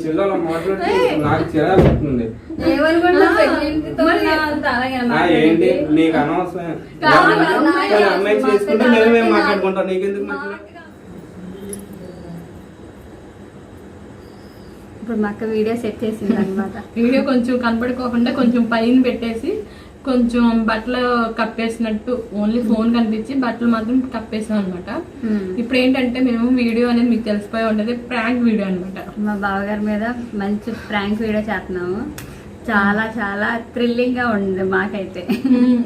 చెల్లెల నాకు. ఏంటి? అనవసరం. అమ్మాయి చేసుకుంటే మేము మాట్లాడుకుంటాం? నీకెందుకు ఇప్పుడు మా అక్క వీడియో సెట్ చేసింది అనమాట వీడియో కొంచెం కనపడుకోకుండా కొంచెం పైన పెట్టేసి కొంచెం బట్టలు కప్పేసినట్టు ఓన్లీ ఫోన్ కనిపించి బట్టలు మాత్రం కప్పేసాం అనమాట ఇప్పుడు ఏంటంటే మేము వీడియో అనేది మీకు తెలిసిపోయి ఉంటది ప్రాంక్ వీడియో అనమాట మా బావగారి మీద మంచి ప్రాంక్ వీడియో చేస్తున్నాము. చాలా చాలా థ్రిల్లింగ్గా ఉంది మాకైతే.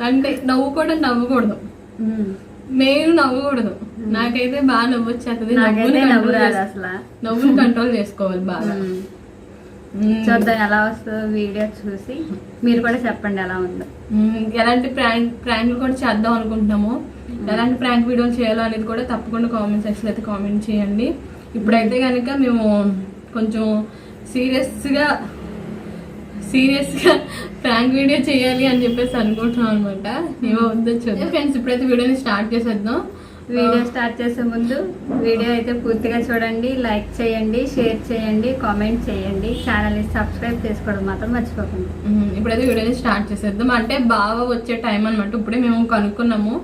అంటే నవ్వు కూడా నవ్వకూడదు. ఉమ్. నేను నవ్వకూడదు. నాకైతే బాగా నవ్వు వచ్చేస్తుంది నాకైతే నవ్వుని నవ్వు control రాదు చేస్- అసలు. నవ్వుని కంట్రోల్ చేసుకోవాలి బాగా. చూద్దాం ఎలా వస్తుందో వీడియో చూసి మీరు కూడా చెప్పండి ఎలా ఉందో. ఎలాంటి ప్రాంక్ ప్రాంక్లు కూడా చేద్దాం అనుకుంటున్నాము. ఎలాంటి ప్రాంక్ వీడియోలు చేయాలో అనేది కూడా తప్పకుండా కామెంట్ సెక్షన్ అయితే కామెంట్ చేయండి. ఇప్పుడైతే కనుక మేము కొంచెం సీరియస్గా సీరియస్గా ప్రాంక్ వీడియో చేయాలి అని చెప్పేసి అనుకుంటున్నాం అనమాట. ఏమో ఉందో చూద్దాం ఫ్రెండ్స్ ఇప్పుడైతే వీడియోని స్టార్ట్ చేసేద్దాం. వీడియో స్టార్ట్ చేసే ముందు వీడియో అయితే పూర్తిగా చూడండి లైక్ చేయండి షేర్ చేయండి కామెంట్ చేయండి. ఛానల్ని సబ్స్క్రైబ్ చేసుకోవడం మాత్రం మర్చిపోకండి. ఇప్పుడైతే వీడియోని స్టార్ట్ చేసేద్దాం. అంటే బాగా వచ్చే టైం అనమాట ఇప్పుడే మేము కనుక్కున్నాము.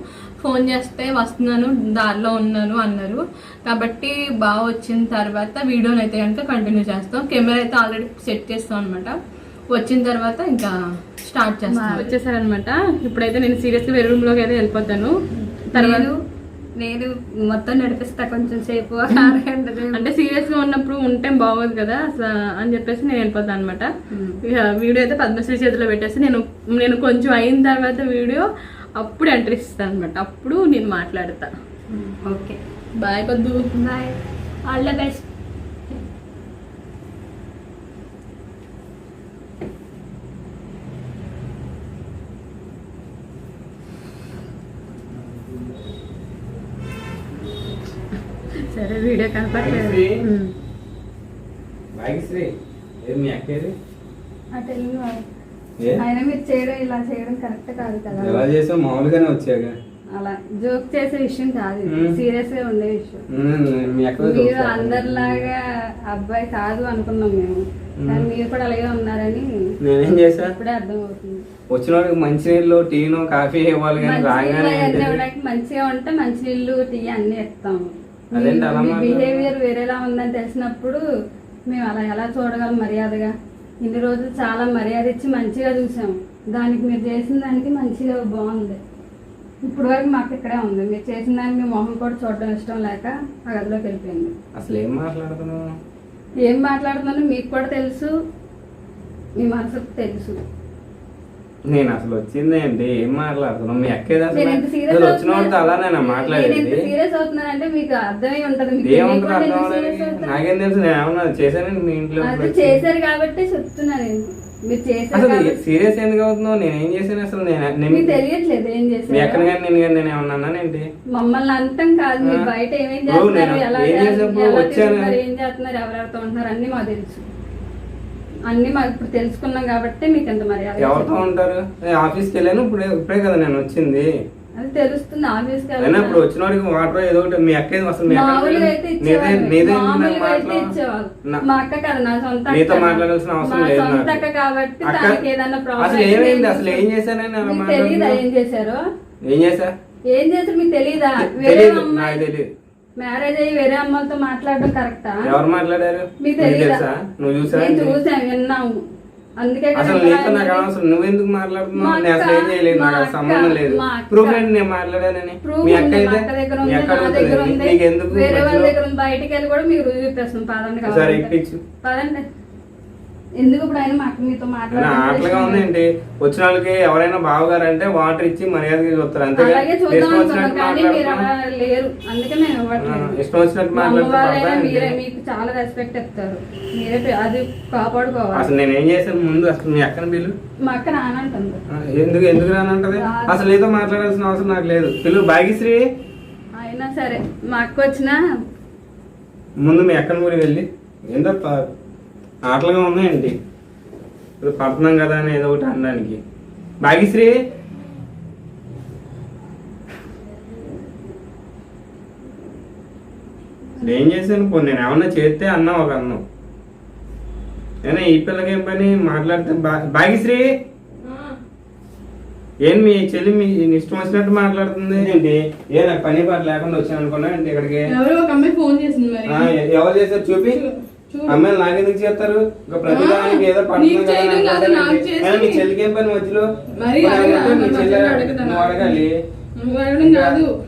ఫోన్ చేస్తే వస్తున్నాను దారిలో ఉన్నాను అన్నారు. కాబట్టి బాగా వచ్చిన తర్వాత వీడియోని అయితే కనుక కంటిన్యూ చేస్తాం. కెమెరా అయితే ఆల్రెడీ సెట్ చేస్తాం అనమాట వచ్చిన తర్వాత ఇంకా స్టార్ట్ చేస్తాం. వచ్చేసారనమాట ఇప్పుడైతే నేను సీరియస్గా వేరే రూమ్లోకి అయితే వెళ్ళిపోతాను. తర్వాత నేను నేను మొత్తం నడిపిస్తా కొంచెం సేపు. అంటే సీరియస్గా ఉన్నప్పుడు ఉంటే బాగోదు కదా అసలు అని చెప్పేసి నేను వెళ్ళిపోతాను అనమాట. ఇక వీడియో అయితే పద్మశ్రీ చేతిలో పెట్టేసి నేను నేను కొంచెం అయిన తర్వాత వీడియో అప్పుడు ఎంట్రీ ఇస్తాను అనమాట అప్పుడు నేను మాట్లాడతా. Okay. Bye Paddu. Bye. All the best సరే వీడియో కనపడలేదు శ్రీ. ఉమ్. భాగ్యశ్రీ ఏది మీ అక్కేది అటు వెళ్ళు బాయ్. ఏ? అయినా మీరు చేయడం ఇలా చేయడం కరెక్ట్ కాదు కదా. ఎలా చేసావు? మామూలుగానే వచ్చాక అలా జోక్ చేసే విషయం కాదు. సీరియస్గా ఉండే విషయం. మీరు అందరిలాగా అబ్బాయి కాదు అనుకున్నాం మేము. కానీ. మీరు కూడా అలాగే ఉన్నారని నేనేం చేశా? ఇప్పుడే అర్థం అవుతుంది వచ్చిన వాడికి మంచినీళ్ళు టీను కాఫీ ఇవ్వాలి కానీ రాగానే? ఇవ్వడానికి మంచిగా ఉంటే మంచినీళ్ళు టీ అన్ని ఇస్తాము బిహేవియర్ వేరేలా ఉందని తెలిసినప్పుడు మేము అలా ఎలా చూడగలం మర్యాదగా? ఇన్ని రోజులు చాలా మర్యాద ఇచ్చి మంచిగా చూసాము దానికి మీరు చేసిన దానికి మంచిగా బాగుంది. ఇప్పుడు వరకు మాకు ఇక్కడే ఉంది. మీరు చేసిన దానికి మీ మొహం కూడా చూడడం ఇష్టం లేక ఆ గదిలోకి వెళ్ళిపోయింది. అసలు ఏం మాట్లాడుతున్నావు? ఏం మాట్లాడుతున్నానో మీకు కూడా తెలుసు మీ మనసుకు తెలుసు. నేను అసలు వచ్చింది ఏంటి? ఏం మాట్లాడుతున్నావు? మీ అక్కేది అసలు వచ్చిన అలానే మాట్లాడేది? సీరియస్ అవుతున్నానంటే మీకు అర్థమై ఉంటది. ఏముంటుంది? నాకేం తెలుసు? నేను ఏమన్నా చేశానని మీ ఇంట్లో? చేశారు కాబట్టి చెప్తున్నా నేను. మీరు చేశారు అసలు సీరియస్ ఎందుకు అవుతున్నావు? నేను ఏం చేశాను అసలు? నేను తెలియట్లేదు ఏం అక్కడ చేశారు కానీ నేను కానీ నేను ఏమన్నా అన్నానేంటి మమ్మల్ని అంతం కాదు మీరు. బయట ఏమేం చేస్తున్నారు నేను ఎలా ఏం చేస్తున్నారు, ఏం చేస్తున్నారు ఎవరెవరితో ఉంటున్నారు అన్ని మాకు తెలుసు. అన్ని మాకు ఇప్పుడు తెలుసుకున్నాం కాబట్టి మీకు ఎంత మర్యాద ఎవరితో ఉంటారు? ఆఫీస్కి వెళ్ళాను ఇప్పుడే ఇప్పుడే కదా నేను వచ్చింది. అది తెలుస్తుంది ఆఫీస్కి అయినా ఇప్పుడు వచ్చిన వాడికి వాటర్ ఏదో ఒకటి మీ అక్కేది అసలు మీ అక్క మా అక్క కాదు నా సొంత అక్క. నీతో మాట్లాడాల్సిన అవసరం లేదు సొంత. అక్క కాబట్టి అక్క- తనకి ఏదైనా ప్రాబ్లం అసలు ఏమైంది? అసలు ఏం చేశానని మాట్లాడుతున్నావు? ఏం చేశారో? ఏం చేశా? ఏం చేశారు మీకు తెలీదా? వేరే తెలియదు నాకు అమ్మాయి తెలియదు మ్యారేజ్ అయ్యి వేరే అమ్మాయిలతో మాట్లాడడం కరెక్టా? ఎవరు మాట్లాడారు? మీకు తెలుసా? నువ్వు చూసా చూసాను విన్నాము. అందుకే అసలు నీతో నాకు. అవసరం. నువ్వెందుకు మాట్లాడుతున్నావు? నేను అసలు ఏం చేయలేదు నాకు మా అసలు సంబంధం లేదు. ప్రూఫ్ ఏంటి నేను మాట్లాడానని? మీ అక్క అయితే అక్క అడుగుతుంది నీకు ఎందుకు బయటికి వెళ్ళి కూడా మీకు రుజువు చూపిస్తాం పదండి సరే. ఇప్పించు. పదండి. ఎందుకు ఇప్పుడు ఆయన మాకు మీతో ఆటలుగా ఉందేంటి వచ్చిన వాళ్ళకి ఎవరైనా బావగారు అంటే వాటర్ ఇచ్చి మర్యాదగా చూస్తారు. అంతే లేరు. అందుకే ఇష్టం వచ్చినట్టు మా అమ్మ మాట్లాడితే వాళ్ళైనా పర్వాలేదు. మీరే మీకు చాలా రెస్పెక్ట్ ఇస్తారు మీరే అది కాపాడుకోవాలి. అసలు నేను ఏం చేశాను ముందు? అసలు మీ అక్కని బిల్లు మా అక్క ఎందుకు ఎందుకు రానంటది. అసలు ఏదో మాట్లాడాల్సిన అవసరం నాకు లేదు. పిల్లు భాగ్యశ్రీ. అయినా సరే మా అక్క వచ్చిన ముందు మీ అక్కని ఊరికి వెళ్ళి. ఏందో ఆటలుగా ఉన్నాయండి. ఇప్పుడు పడుతున్నాం కదా అని ఏదో ఒకటి అనడానికి. భాగ్యశ్రీ! ఏం చేశాను పో నేను ఏమన్నా చేస్తే అన్నా ఒక అన్నం. ఏనా ఈ పిల్లకి ఏం పని? మాట్లాడితే బా- భాగ్యశ్రీ! ఏం మీ చెల్లి మీ నీ ఇష్టం వచ్చినట్టు మాట్లాడుతుంది? ఏంటి? ఏ నాకు పని పాట లేకుండా వచ్చాను అనుకున్నా ఇక్కడికి? ఎవరో ఒక అమ్మాయి ఫోన్ చేసింది మరి. ఆ, ఎ- ఎవరు చేశారు? చూపి. అమ్మాయిలు నాకెందుకు చేస్తారు? ఇంకా ప్రతిదానికి ఏదో పడుతుంది? చేసి- మీ చెల్లికి ఏం పని మధ్యలో? మీ చెల్లి అడగాలి. కాదు?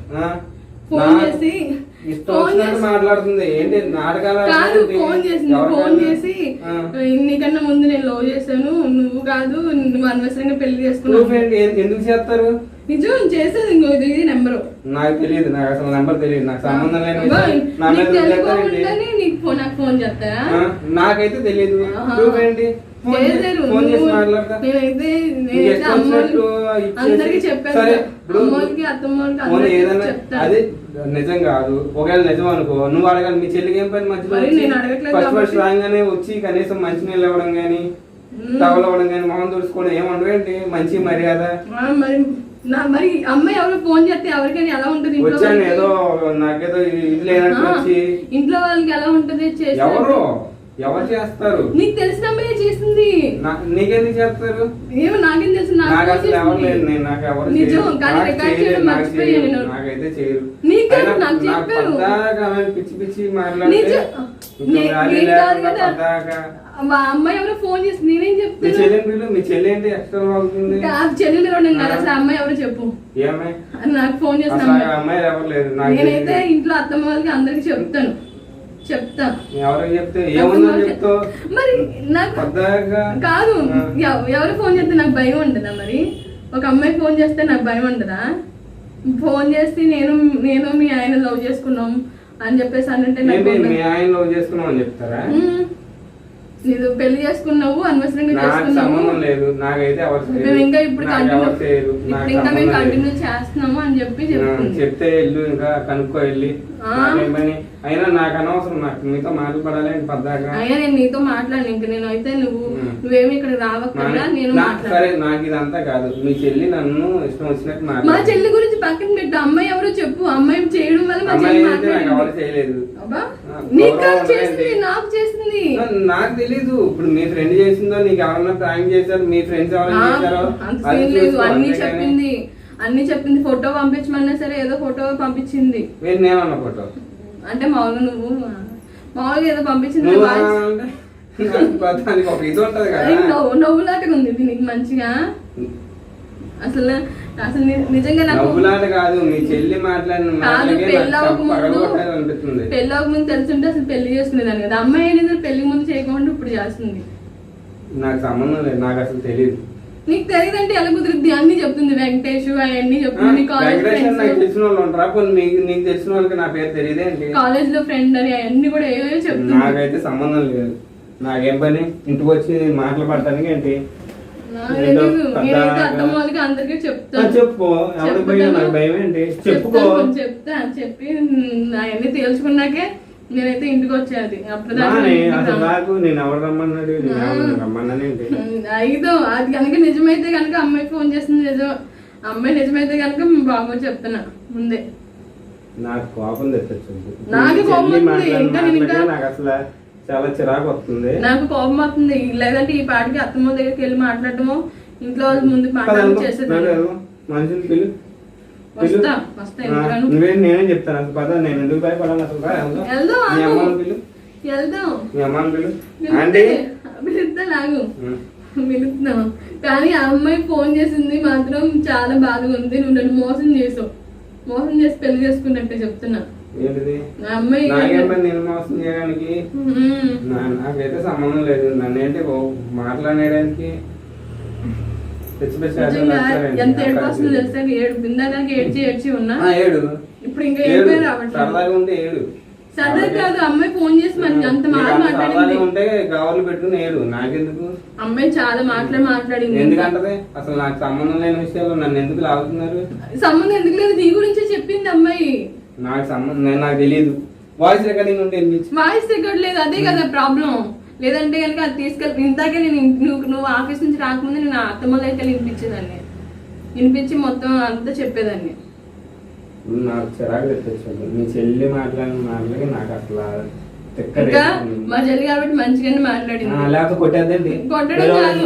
ఫోన్ చేసి చేసి. మాట్లాడుతుంది. ఏంటి నాటకాలు కాదు? ఫోన్ ఎవరు ఫోన్? చేసి. నీకన్నా ముందు నేను లవ్ చేశాను. నువ్వు కాదు నువ్వు అనవసరంగా పెళ్ళి చేసుకున్నావు. ఎందుకు చేస్తారు? నిజం చేసేది ఇంకో ఇది ఇది నెంబరు. నాకు తెలియదు నాకు అసలు నెంబర్ తెలియదు నాకు సంబంధం లేని నీకు ఫోన్ ఫోన్ చేస్తారా? నాకైతే తెలియదు. ఆహా. ప్రూఫ్ ఏంటి ఫోన్ చే- చేశారు ఫోన్ చేసి నువ్వు- మాట్లాడతా. నేనైతే నీకు నేనైతే ఇష్టం అమ్మోళ్ళకి వచ్చినట్టు ఇచ్చేసి- అందరికి చెప్పాను అమ్మోళ్ళకి అత్తమ్మోళ్ళకి ఏదైనా అది నిజం కాదు. ఒకవేళ నిజం అనుకో నువ్వు అడగాలి మీ చెల్లికి ఏం పని మధ్యలో అడగట్లేదు ఫస్ట్ ఫస్ట్. రాగానే వచ్చి కనీసం మంచి నీళ్ళు ఇవ్వడం. టవల్ ఇవ్వడం గానీ మొహం తుడుచుకోవడం ఏం ఉండవేంటి మంచి మర్యాద. నా మరి అమ్మాయి ఎవరో ఫోన్ చేస్తే ఎవరికైనా ఎలా ఉంటుంది ఇంట్లో వచ్చాను వాళ్ళకి? ఏదో నాకేదో ఇది లేనట్టు ఆ, వచ్చి ఇంట్లో వాళ్ళకి ఎలా ఉంటుంది చేసినట్టు? ఎవరు ఎవరు చేస్తారు? నీకు తెలిసిన అమ్మాయి చేసింది. నీకెందుకు చేస్తారు? ఏమో నాకేం తెలుసు. నాకు అసలు ఎవరు. లేదు నేను నాకు ఎవరు నిజం చేయరు. కానీ నాకు రికార్డ్ చేయడం మర్చిపోయాను. నాకైతే చేయరు. పిచ్చి పిచ్చి మాట్లాడితే మా అమ్మాయి ఎవరో ఫోన్ చేసి నేనేం చెప్తాను మీ చెల్లి ఏంటి ఎక్స్ట్రా అవుతుంది? చెల్లెలు. అసలు అమ్మాయి ఎవరో చెప్పు. నాకు ఫోన్ చేసిన అమ్మాయి. ఎవరు నేనైతే. ఇంట్లో అత్తమ్మ వాళ్ళకి అందరికి చెప్తాను. చెప్తా. ఎవరికి చెప్తే ఏముందని చెప్తావు? మరి నాకు కాదు ఎవరు ఫోన్ చేస్తే నాకు భయం ఉంటుందా మరి? ఒక అమ్మాయి ఫోన్ చేస్తే నాకు భయం ఉంటుందా? ఫోన్ చేసి నేను నేను మీ ఆయన లవ్ చేసుకున్నాం అని చెప్పేసి అంటే మీ ఆయన లవ్ చేసుకున్నావు అని చెప్తారా. నీవు పెళ్ళి చేసుకున్నావు అనవసరంగా సంబంధం లేదు. నాకైతే. మేము ఇంకా ఇప్పుడు ఇంకా మేము. కంటిన్యూ చేస్తున్నాము అని చెప్పి చెప్తే ఇల్లు ఇంకా కనుక్కో వెళ్ళి. అయినా నాకు అనవసరం నాకు మీతో మాట్లాడాలి పద్దాక అయినా నేను నీతో మాట్లాడిన ఇంక నేను అయితే నువ్వు. నువ్వేమి ఇక్కడ నా- నేను నా- మాట్లాడాను. సరే నాకు ఇదంతా కాదు. మీ చెల్లి నన్ను ఇష్టం వచ్చినట్టు మా మాట్లాడు చెల్లి గురించి పక్కన పెట్టు. అమ్మాయి ఎవరో చెప్పు. అమ్మాయి చేయడం వల్ల మా చెల్లి నాకు ఎవరు చేయలేదు. నీకు చేసింది. నాకు చేసింది. నాకు తెలీదు. ఇప్పుడు మీ ఫ్రెండ్ చేసిందో నీకు ఎవరన్నా ప్రాంక్ చేశారు మీ ఫ్రెండ్స్ ఎవరైనా చేశారో లేదు. అన్ని చెప్పింది. అన్ని చెప్పింది. ఫోటో పంపించమన్నా సరే ఏదో ఫోటో పంపించింది. ఫోటో? అంటే మామూలుగా నువ్వు మామూలుగా ఏదో పంపించింది నవ్వులాటగా ఉంది దీనికి మంచిగా? అసలు అసలు నిజంగా నాకు కాదు మీ చెల్లి మాట్లాడిన పెళ్ళి తెలుసుంటే అసలు పెళ్ళి చేసుకునేదాన్ని కదా. అమ్మాయి పెళ్ళి ముందు చేయకుండా ఇప్పుడు చేస్తుంది. నాకు సంబంధం లేదు నాకు అసలు తెలియదు నీకు తెలియదంటే ఎలా కుదిరిద్ది? అన్ని చెప్తుంది వెంకటేష్ అవన్నీ చెప్తుంది కాలేజ్ నాకు తెలిసిన వాళ్ళు ఉంటారా? పోనీ మీకు నీకు తెలిసిన వాళ్ళకి నా పేరు తెలియదేంటి కాలేజ్లో ఫ్రెండ్ అని అవన్నీ కూడా ఏవో చెప్తుంది. నాకైతే సంబంధం లేదు. నాకేం పని ఇంటికి వచ్చి మాటలు పడటానికి ఏంటి? నాకు ఏదో తెలీదు. నేనైతే పెద్దగా- అర్థం వాళ్ళకి అందరికీ ఆ, చెప్తాను. చెప్పు నాకు భయం ఏంటి చెప్పుకో. చెప్తాను, చెప్తా చెప్పి అవన్నీ తేల్చుకున్నాకే నేనైతే ఇంటికి వచ్చేది అసలు రాను. నాకు నేను ఎవరు రమ్మన్నాడు? నేను ఎవరు రమ్మన్నానేంటి ఐదు. అది కనుక నిజమైతే కనుక అమ్మాయి ఫోన్ చేస్తుంది నిజం. అమ్మాయి నిజమైతే కనుక బాగో చెప్తున్నా. ముందే. నాకు కోపం తెచ్చొచ్చింది నాకు కోపం నాకు అసలు చాలా చిరాకు వస్తుంది. నాకు కోపం వస్తుంది. లేదంటే ఈ పాటికి అత్తమ్మ దగ్గరికి వెళ్ళి మాట్లాడటము ఇంట్లో ముందు మాట్లాడడం. చేసేది. మనుషులు నువ్వే. నేనే చెప్తాను? అసలు పద నేను ఎందుకు భయపడాలి అసలు? మీ మీ. పిలుస్తున్నాం. కానీ ఆ అమ్మాయి ఫోన్ చేసింది మాత్రం చాలా బాధగా ఉంది. నువ్వు నన్ను మోసం చేసావు. మోసం చేసి పెళ్ళి చేసుకున్నట్టే చెప్తున్నా. నేను మోసం చేయడానికి? నాకైతే సంబంధం లేదు. నన్ను ఏంటి మాట్లాడడానికి పిచ్చి పిచ్చి ఆటలు నిజంగా ఆడతారేంటి? ఎంత ఏడుపు వస్తుందో తెలుసా? ఏడు బిందాక ఏడ్చి ఏడ్చి ఉన్నా? ఆ, ఏడు. ఇప్పుడు ఇంకా ఏడు ఏడుపే రావట్లేదు. సరదాగా ఉంటే ఏడు. సరదా కాదు అమ్మాయి ఫోన్ చేసి మనకి అంత మాట మాట్లాడింది. ఉంటే గవర్లు పెట్టుకుని ఏడు. నాకెందుకు? అమ్మాయి చాలా మాటలు మాట్లాడింది. అసలు నాకు సంబంధం లేని విషయాలు నన్ను ఎందుకు లాగుతున్నారు? సంబంధం ఎందుకు లేదు? నీ గురించే చెప్పింది అమ్మాయి. నాకు సంబంధం నాకు తెలియదు. వాయిస్ రికార్డింగ్ ఉంటే వాయిస్ రికార్డ్ లేదు. అదే కదా ప్రాబ్లం లేదంటే కనుక అది తీసుకెళ్ళి ఇందాకే నేను నువ్వు నువ్వు ఆఫీస్ నుంచి రాకముందు నేను అత్తమ్మ దగ్గర వినిపించేదాన్ని. వినిపించి మొత్తం అంతా చెప్పేదాన్ని. నాకు చిరాకు తెప్పించాడు మీ చెల్లి మాట్లాడిన మాటలకి నాకు అసలు ఇంకా. మా చెల్లి కాబట్టి మంచిగానే మాట్లాడింది. లేకపోతే కొట్టేద్దండి. కొట్టడం కాదు.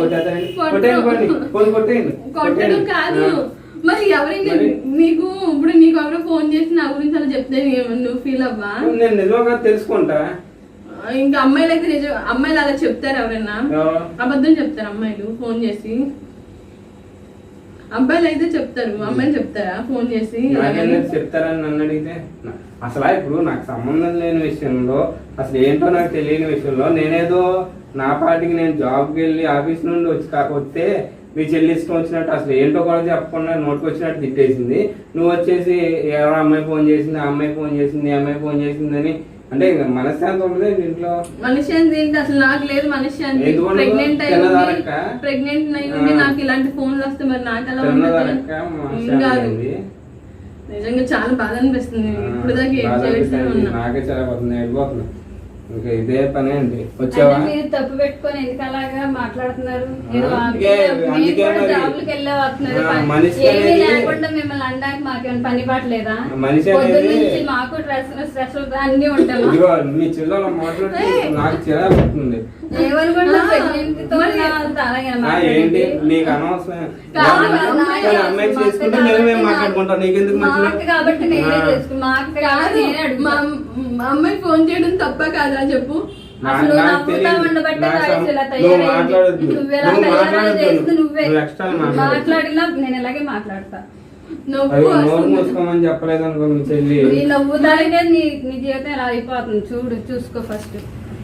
కొట్టడం. కాదు. మరి ఎవరైనా? నీకు ఇప్పుడు నీకు ఎవరో ఫోన్ చేసి నా గురించి అలా చెప్తే నువ్వు ఫీల్ అవ్వా? నేను నిజంగా తెలుసుకుంటా. ఇంకా అమ్మాయిలు అయితే నిజం అమ్మాయిలు అలా చెప్తారు ఎవరైనా. ఎవరు? అబద్ధం చెప్తారు అమ్మాయిలు ఫోన్ చేసి. అబ్బాయిలు అయితే చెప్తారు అమ్మాయిలు చెప్తారా ఫోన్ చేసి? చెప్తారని నన్ను అడిగితే అసలు ఇప్పుడు నాకు సంబంధం లేని విషయంలో అసలు ఏంటో నాకు తెలియని విషయంలో నేనేదో నా పాటికి నేను జాబ్కి వెళ్ళి ఆఫీస్ నుండి వచ్చి కాకపోతే మీ చెల్లి ఇష్టం వచ్చినట్టు అసలు ఏంటో కూడా చెప్పకుండా నోటికి వచ్చినట్టు తిట్టేసింది. నువ్వు వచ్చేసి ఎవరో అమ్మాయి ఫోన్ చేసింది ఆ అమ్మాయి ఫోన్ చేసింది ఈ అమ్మాయి ఫోన్ చేసిందని అంటే మనశ్శాంతి ఉండదు ఇంట్లో మనశ్శాంతి ఏంటి అసలు నాకు లేదు మనశ్శాంతి ఉండదు? ప్రెగ్నెంట్ అయి? ప్రెగ్నెంట్ అయి ఉండి. నాకు ఇలాంటి ఫోన్లు వస్తే మరి నాకు ఎలా అయింది. నిజంగా చాలా బాధ అనిపిస్తుంది ఇప్పుడు దాకా ఏం చేస్తూనే. ఉన్నా నాకే చాలా వెళ్ళిపోతున్నా ఇంకా ఇదే పని అండి. వచ్చావా? మీరు తప్పు పెట్టుకొని ఎందుకు అలాగా మాట్లాడుతున్నారు? లేకుండా మిమ్మల్ని అనడానికి మాకేమైనా పని పాటలేదా మనిషి అనేది- మాకు స్ట్రెస్ అన్ని ఇదిగో మీ చిల్లర మాట్లాడుతూ నాకు చిరాకు వస్తుంది ఏంటి. నీకు అనవసరం. అమ్మాయి చేసుకుంటే మేము మాట్లాడుకుంటాం నీకెందుకు ఫోన్ చేయడం తప్ప కాదా చెప్పు. మాట్లాడినా నేను ఇలాగే మాట్లాడతా. చెప్పలేదు అనుకో నీ నవ్వుతానే నీ నీ జీవితం ఇలా అయిపోతుంది. చూడు చూసుకో ఫస్ట్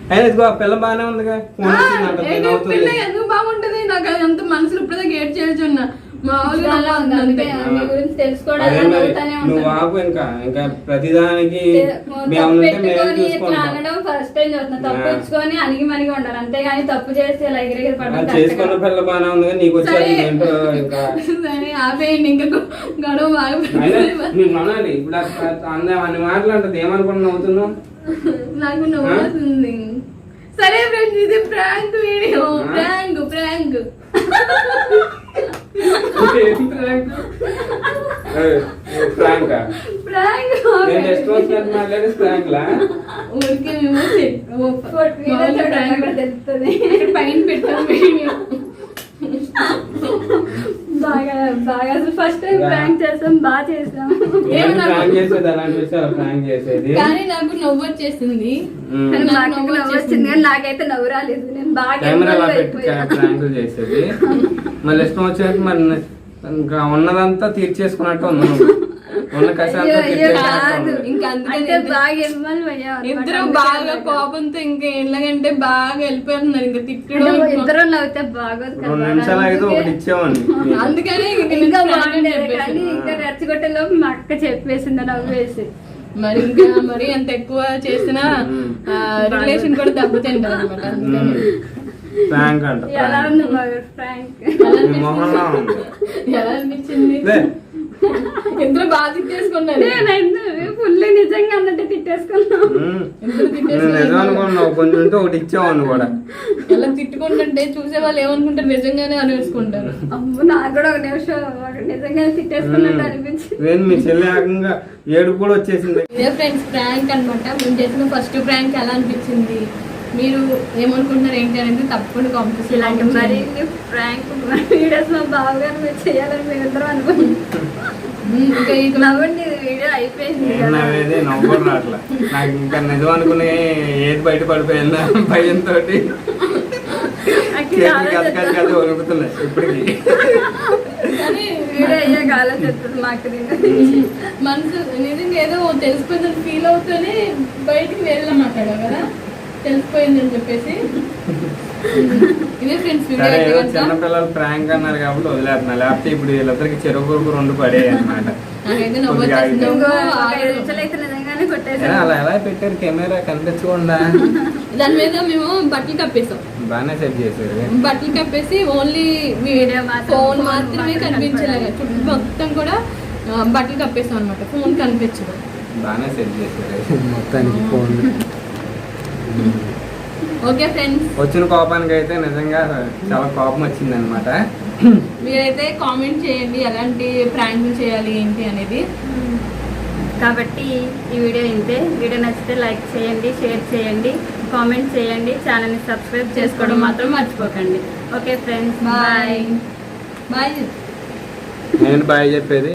అయినా ఇదిగో ఆ పిల్ల బాగానే ఉందిగా. ఫోన్ ఆ, వచ్చిందంట, ఏంటి, నవ్వుతుంది. పిల్ల ఎందుకు బాగుంటది? నాకు అది అంత మనసులో ఇప్పుడే గేట్ చేస్తున్నా మామూలుగా అలా ఉంది నవ్వుతుంది అంతే. మీ గురించి తెలుసుకోవడానికి నువ్వు. ఆపు ఇంకా. ఇంకా ప్రతిదానికి తప్పు మేము ఉంటే మేము పెట్టుకొని ఇట్లా చూసుకుంటాం. అనడం ఫస్ట్ టైం చూస్తున్నా. తప్పు ఆ. ఇచ్చుకొని అణిగి మణిగి ఉండాలి. అంతేగాని తప్పు చేస్తే ఇలా ఎగిరెగిరి ఆ, పడడం చేసుకున్న పిల్ల బాగానే నీకు వచ్చేది సరే. ఏంటో ఇంకా. సరే ఆపేయండి ఇంకా. గొ- గొడవ అనాలి. ఇప్పుడు అన్ని మాటలు అంటది. ఏమనుకుంటున్నా అవుతున్నావు నాకు నవ్వు వస్తుంది సరే ఫ్రెండ్స్ ఇది prank video? Prank prank prank prank నేను జస్ట్ వచ్చినట్టు మాట్లాడి ప్రాంక్ లా? ఊరికే మేము పైన పెట్టాం వీడియో బాగా బాగా అసలు ఫస్ట్ టైం. ప్రాంక్ చేసాం బాగా చేసాం. ప్రాంక్ చేసేది అలాంటి విషయాలు ప్రాంక్ చేసేది. కానీ నాకు నవ్వు వచ్చేసింది. మాకు నవ్వు వచ్చింది. కానీ నాకైతే నవ్వు రాలేదు. నేను బాగా కెమెరా పెట్టి. ప్రాంకులు చేసేది. మళ్ళీ ఇష్టం వచ్చినట్టు మరి ఇంకా ఉన్నదంతా తీర్చేసుకున్నట్టు ఉంది ఇద్దరు- బాగా ఇన్వాల్వ్ అయ్యా ఇద్దరు బాగా కోపంతో ఇంకా ఎలాగంటే బాగా వెళ్ళిపోతున్నారు ఇంకా తిట్టడం ఇద్దరు నవ్వుతే బాగోదు అందుకనే ఇంక. కానీ ఇంకా రెచ్చగొట్టే లోపు మా అక్క చెప్పేసింది నవ్వేసి. మరి ఇంకా మరి అంత ఎక్కువ చేసినా రిలేషన్ కూడా దెబ్బతింటారు అనమాట ప్రాంక్ అంట ఎలా ఉంది ఎలా అనిపించింది? ఇద్దరు బాగా ఫుల్ నిజంగా అన్నట్టు నిజం అనుకున్నావు కొంచెం ఉంటే ఒకటి కూడా. ఎలా తిట్టుకుంటుంటే చూసే వాళ్ళు ఏమనుకుంటారు? నిజంగానే అనేసుకుంటారు. అమ్మో నాకు కూడా ఒక నిమిషం ఒక నిజంగా తిట్టేసుకున్నట్టు అనిపించింది. నేను మీ చెల్లి ఏకంగా ఏడుపు కూడా వచ్చేసింది. ఇదే ఫ్రెండ్స్ ప్రాంక్ అన్నమాట. మేము చేసిన ఫస్ట్ ప్రాంక్ ఎలా అనిపించింది? మీరు ఏమనుకుంటున్నారు ఏంటి అనేది తప్పకుండా కామెంట్స్ ఇలాంటి మరి ఫ్రాంక్ వీడియోస్ మా బావగారు మీరు చేయాలని మేమిద్దరం అనుకుంటున్నాం. ఇంకా ఈ నవ్వండి వీడియో అయిపోయింది రావట్లే నాకు ఇంకా నిజం అనుకునే ఏది బయట పడిపోయిందా భయంతో వణుకుతున్నాయి ఇప్పటికి. మనసు నిజంగా ఏదో తెలిసిపోయిందని ఫీల్ అవుతూనే బయటికి వెళ్ళాం అక్కడ కదా? తెలిసిపోయిందని చెప్పేసి. ఇదే ఫ్రెండ్స్ వీడియో సరే అయితే ఏదో కనుక చిన్నపిల్లలు ప్రాంక్ అన్నారు కాబట్టి వదిలేస్తున్నా. లేకపోతే ఇప్పుడు వీళ్ళిద్దరికి చెరుకు రెండు పడేవి అనమాట అలా ఎలా పెట్టారు? కెమెరా కనిపించకుండా. దాని మీద మేము బట్టలు కప్పేసాం. బాగానే సెట్ చేశారు. బట్టలు కప్పేసి ఓన్లీ ఫోన్ మాత్రమే మాత్రం కనిపించలేదు. చుట్టూ మొత్తం కూడా బట్టలు కప్పేసాం అనమాట ఫోన్ కనిపించదు. బాగానే సెట్ చేశారు. మొత్తానికి ఫోన్ ఓకే ఫ్రెండ్స్ వచ్చిన కోపానికి అయితే నిజంగా చాలా కోపం వచ్చింది అనమాట మీరైతే కామెంట్ చేయండి ఎలాంటి ప్రాంక్ చేయాలి ఏంటి అనేది. కాబట్టి ఈ వీడియో ఇంతే. వీడియో నచ్చితే లైక్ చేయండి షేర్ చేయండి కామెంట్ చేయండి ఛానల్ని సబ్స్క్రైబ్ చేసుకోవడం మాత్రం మర్చిపోకండి. Okay friends bye bye bye నేను బాయ్ చెప్పేది